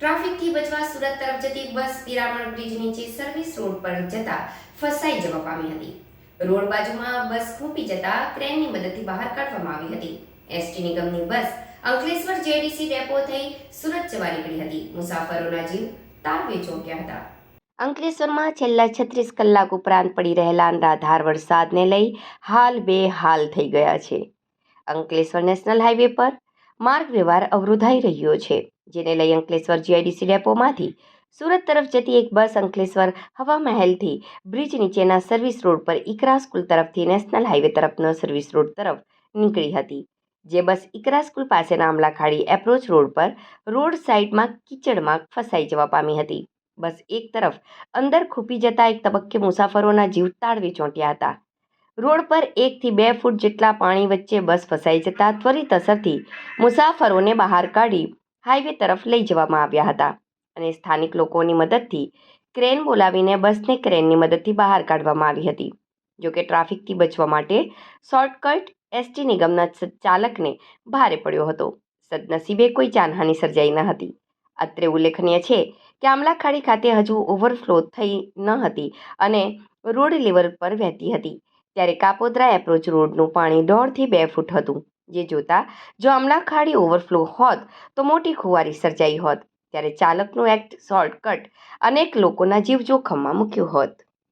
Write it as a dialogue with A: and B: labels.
A: ટ્રાફિકથી બચવા સુરત તરફ જતી બસ પિરામણ બ્રિજ નીચે સર્વિસ રોડ પર જતા ફસાઈ જવા પામી હતી. રોડ બાજુમાં બસ ખૂંપી જતા ક્રેનની મદદથી બહાર કાઢવામાં આવી હતી. એસટી નિગમની બસ અંકલેશ્વર જેડીસી ડેપો થઈ સુરત જવા નીકળી હતી. મુસાફરોના જીવ તારવે ચોંક્યા હતા. અંકલેશ્વરમાં છેલ્લા છત્રીસ કલાક ઉપરાંત પડી રહેલા અનરાધાર વરસાદને લઈ હાલ બે હાલ થઈ ગયા છે. અંકલેશ્વર નેશનલ હાઈવે પર માર્ગ વ્યવહાર અવરોધાઈ રહ્યો છે, જેને લઈ અંકલેશ્વર જીઆઈડીસી ડેપોમાંથી સુરત તરફ જતી એક બસ અંકલેશ્વર હવા મહેલથી બ્રિજ નીચેના સર્વિસ રોડ પર ઇકરા સ્કૂલ તરફથી નેશનલ હાઈવે તરફનો સર્વિસ રોડ તરફ નીકળી હતી, જે બસ ઇકરા સ્કૂલ પાસેના આમલાખાડી એપ્રોચ રોડ પર રોડ સાઈડમાં કીચડમાં ફસાઈ જવા પામી હતી. બસ એક તરફ અંદર ખૂપી જતા એક તબક્કે મુસાફરોના જીવ તાળવે ચોંટ્યા હતા. રોડ પર એકથી બે ફૂટ જેટલા પાણી વચ્ચે બસ ફસાઈ જતા ત્વરિત અસરથી મુસાફરોને બહાર કાઢી હાઈવે તરફ લઈ જવામાં આવ્યા હતા અને સ્થાનિક લોકોની મદદથી ક્રેન બોલાવીને બસને ક્રેનની મદદથી બહાર કાઢવામાં આવી હતી. જોકે ટ્રાફિકથી બચવા માટે શોર્ટકટ એસટી નિગમના ચાલકને ભારે પડ્યો હતો. સદનસીબે કોઈ જાનહાનિ સર્જાઈ ન હતી. અત્રે ઉલ્લેખનીય છે કે આમલાખાડી ખાતે હજુ ઓવરફ્લો થઈ ન હતી અને રોડ લેવલ પર વહેતી હતી. ત્યારે કાપોદ્રા એપ્રોચ રોડનું પાણી દોઢથી બે ફૂટ હતું. જે જોતા, જો આમલાખાડી ઓવરફ્લો હોત, તો મોટી ખુવારી સર્જાઈ હોત, ત્યારે ચાલકનું એક્ટ શોર્ટકટ અનેક લોકોના જીવ જોખમમાં મૂક્યું હોત.